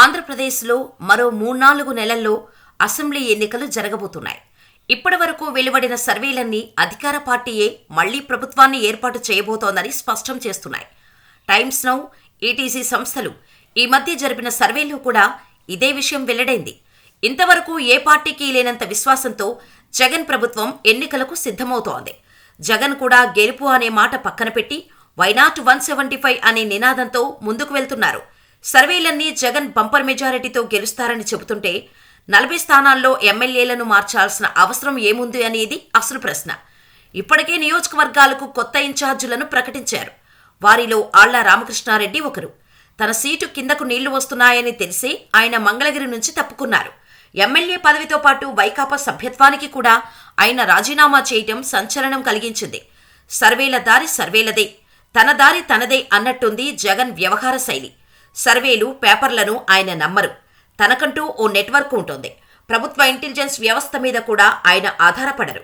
ఆంధ్రప్రదేశ్లో మరో మూడ్నాలుగు నెలల్లో అసెంబ్లీ ఎన్నికలు జరగబోతున్నాయి. ఇప్పటి వరకు వెలువడిన సర్వేలన్నీ అధికార పార్టీయే మళ్ళీ ప్రభుత్వాన్ని ఏర్పాటు చేయబోతోందని స్పష్టం చేస్తున్నాయి. టైమ్స్ నౌ ఈటీసీ సంస్థలు ఈ మధ్య జరిపిన సర్వేలో కూడా ఇదే విషయం వెల్లడైంది. ఇంతవరకు ఏ పార్టీకి లేనంత విశ్వాసంతో జగన్ ప్రభుత్వం ఎన్నికలకు సిద్ధమవుతోంది. జగన్ కూడా గెలుపు అనే మాట పక్కన పెట్టి వైనాట్ వన్ సెవెంటీ ఫైవ్ అనే నినాదంతో ముందుకు వెళ్తున్నారు. సర్వేలన్నీ జగన్ బంపర్ మెజారిటీతో గెలుస్తారని చెబుతుంటే నలభై స్థానాల్లో ఎమ్మెల్యేలను మార్చాల్సిన అవసరం ఏముంది అనేది అసలు ప్రశ్న. ఇప్పటికే నియోజకవర్గాలకు కొత్త ఇన్ఛార్జీలను ప్రకటించారు. వారిలో ఆళ్ళ రామకృష్ణారెడ్డి ఒకరు. తన సీటు కిందకు నీళ్ళు వస్తున్నాయని తెలిసి ఆయన మంగళగిరి నుంచి తప్పుకున్నారు. ఎమ్మెల్యే పదవితో పాటు వైకాపా సభ్యత్వానికి కూడా ఆయన రాజీనామా చేయటం సంచలనం కలిగించింది. సర్వేల దారి సర్వేలదే తన దారి తనదే అన్నట్టుంది జగన్ వ్యవహార శైలి. సర్వేలు పేపర్లను ఆయన నమ్మరు. తనకంటూ ఓ నెట్వర్క్ ఉంటుంది. ప్రభుత్వ ఇంటెలిజెన్స్ వ్యవస్థ మీద కూడా ఆయన ఆధారపడరు.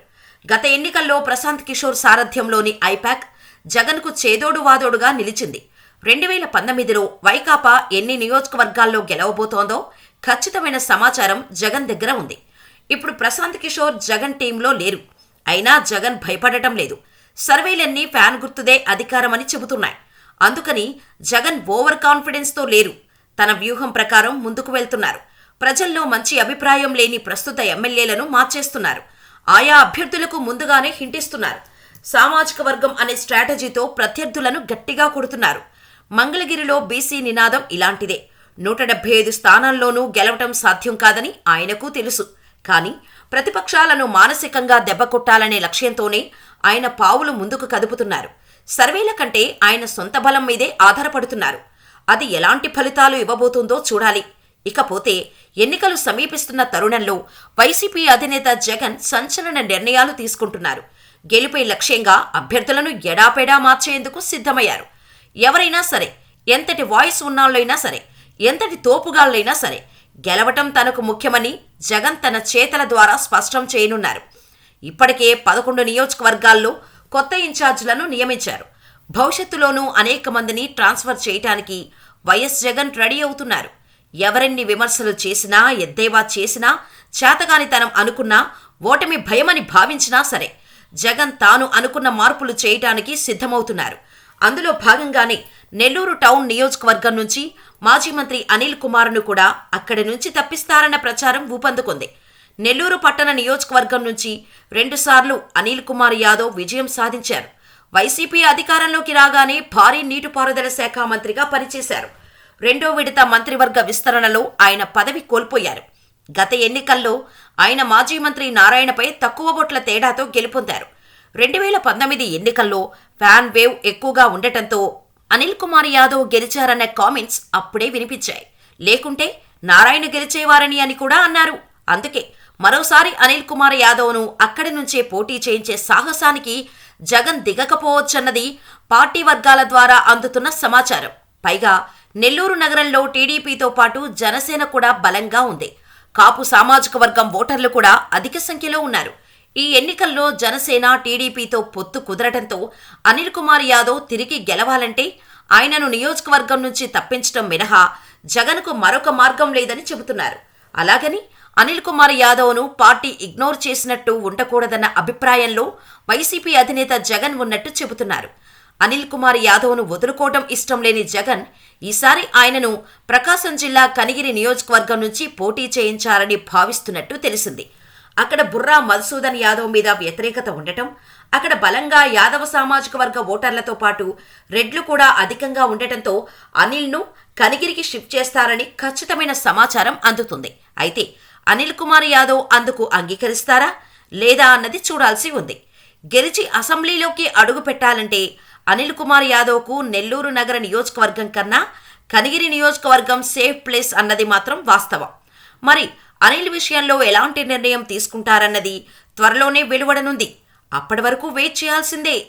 గత ఎన్నికల్లో ప్రశాంత్ కిషోర్ సారథ్యంలోని ఐపాక్ జగన్కు చేదోడు వాదోడుగా నిలిచింది. రెండు వేల పంతొమ్మిదిలో వైకాపా ఎన్ని నియోజకవర్గాల్లో గెలవబోతోందో ఖచ్చితమైన సమాచారం జగన్ దగ్గర ఉంది. ఇప్పుడు ప్రశాంత్ కిషోర్ జగన్ టీంలో లేరు. అయినా జగన్ భయపడటం లేదు. సర్వేలన్నీ ఫ్యాన్ గుర్తుదే అధికారమని చెబుతున్నాయి. అందుకని జగన్ ఓవర్ కాన్ఫిడెన్స్తో లేరు. తన వ్యూహం ప్రకారం ముందుకు వెళ్తున్నారు. ప్రజల్లో మంచి అభిప్రాయం లేని ప్రస్తుత ఎమ్మెల్యేలను మార్చేస్తున్నారు. ఆయా అభ్యర్థులకు ముందుగానే హింటిస్తున్నారు. సామాజిక వర్గం అనే స్ట్రాటజీతో ప్రత్యర్థులను గట్టిగా కొడుతున్నారు. మంగళగిరిలో బీసీ నినాదం ఇలాంటిదే. నూట డెబ్బై ఐదు స్థానాల్లోనూ గెలవటం సాధ్యం కాదని ఆయనకు తెలుసు. కానీ ప్రతిపక్షాలను మానసికంగా దెబ్బకొట్టాలనే లక్ష్యంతోనే ఆయన పావులు ముందుకు కదుపుతున్నారు. సర్వేల కంటే ఆయన సొంత బలం మీదే ఆధారపడుతున్నారు. అది ఎలాంటి ఫలితాలు ఇవ్వబోతుందో చూడాలి. ఇకపోతే ఎన్నికలు సమీపిస్తున్న తరుణంలో వైసీపీ అధినేత జగన్ సంచలన నిర్ణయాలు తీసుకుంటున్నారు. గెలుపే లక్ష్యంగా అభ్యర్థులను ఎడాపెడా మార్చేందుకు సిద్ధమయ్యారు. ఎవరైనా సరే ఎంతటి వాయిస్ ఉన్నాళ్ళైనా సరే ఎంతటి తోపుగాళ్ళైనా సరే గెలవటం తనకు ముఖ్యమని జగన్ తన చేతల ద్వారా స్పష్టం చేయనున్నారు. ఇప్పటికే పదకొండు నియోజకవర్గాల్లో కొత్త ఇన్ఛార్జీలను నియమించారు. భవిష్యత్తులోనూ అనేక మందిని ట్రాన్స్ఫర్ చేయటానికి వైఎస్ జగన్ రెడీ అవుతున్నారు. ఎవరెన్ని విమర్శలు చేసినా ఎద్దేవా చేసినా చేతగానితనం అనుకున్నా ఓటమి భయమని భావించినా సరే జగన్ తాను అనుకున్న మార్పులు చేయటానికి సిద్ధమవుతున్నారు. అందులో భాగంగానే నెల్లూరు టౌన్ నియోజకవర్గం నుంచి మాజీ మంత్రి అనిల్ కుమార్ను కూడా అక్కడి నుంచి తప్పిస్తారన్న ప్రచారం ఊపందుకుంది. నెల్లూరు పట్టణ నియోజకవర్గం నుంచి రెండుసార్లు అనిల్ కుమార్ యాదవ్ విజయం సాధించారు. వైసీపీ అధికారంలోకి రాగానే భారీ నీటిపారుదల శాఖ మంత్రిగా పనిచేశారు. రెండో విడత మంత్రివర్గ విస్తరణలో ఆయన పదవి కోల్పోయారు. గత ఎన్నికల్లో ఆయన మాజీ మంత్రి నారాయణపై తక్కువ ఓట్ల తేడాతో గెలుపొందారు. రెండు వేల పంతొమ్మిది ఎన్నికల్లో ఫ్యాన్ వేవ్ ఎక్కువగా ఉండటంతో అనిల్ కుమార్ యాదవ్ గెలిచారన్న కామెంట్స్ అప్పుడే వినిపించాయి. లేకుంటే నారాయణ గెలిచేవారని అని కూడా అన్నారు. అందుకే మరోసారి అనిల్ కుమార్ యాదవ్ను అక్కడి నుంచే పోటీ చేయించే సాహసానికి జగన్ దిగకపోవచ్చన్నది పార్టీ వర్గాల ద్వారా అందుతున్న సమాచారం. పైగా నెల్లూరు నగరంలో టీడీపీతో పాటు జనసేన కూడా బలంగా ఉంది. కాపు సామాజిక వర్గం ఓటర్లు కూడా అధిక సంఖ్యలో ఉన్నారు. ఈ ఎన్నికల్లో జనసేన టీడీపీతో పొత్తు కుదరటంతో అనిల్ కుమార్ యాదవ్ తిరిగి గెలవాలంటే ఆయనను నియోజకవర్గం నుంచి తప్పించడం మినహా జగన్కు మరొక మార్గం లేదని చెబుతున్నారు. అలాగని అనిల్ కుమార్ యాదవ్ను పార్టీ ఇగ్నోర్ చేసినట్టు ఉండకూడదన్న అభిప్రాయంలో వైసీపీ అధినేత జగన్ ఉన్నట్టు చెబుతున్నారు. అనిల్ కుమార్ యాదవ్ను వదులుకోవడం ఇష్టం లేని జగన్ ఈసారి ఆయనను ప్రకాశం జిల్లా కనిగిరి నియోజకవర్గం నుంచి పోటీ చేయించాలని భావిస్తున్నట్టు తెలిసింది. అక్కడ బుర్రా మధుసూదన్ యాదవ్ మీద వ్యతిరేకత ఉండటం అక్కడ బలంగా యాదవ సామాజిక వర్గ ఓటర్లతో పాటు రెడ్లు కూడా అధికంగా ఉండటంతో అనిల్ను కనిగిరికి షిఫ్ట్ చేస్తారని ఖచ్చితమైన సమాచారం అందుతుంది. అయితే అనిల్ కుమార్ యాదవ్ అందుకు అంగీకరిస్తారా లేదా అన్నది చూడాల్సి ఉంది. గెలిచి అసెంబ్లీలోకి అడుగు పెట్టాలంటే అనిల్ కుమార్ యాదవ్కు నెల్లూరు నగర నియోజకవర్గం కన్నా కనిగిరి నియోజకవర్గం సేఫ్ ప్లేస్ అన్నది మాత్రం వాస్తవం. మరి అనిల్ విషయంలో ఎలాంటి నిర్ణయం తీసుకుంటారన్నది త్వరలోనే వెలువడనుంది. అప్పటి వరకు వెయిట్ చేయాల్సిందే.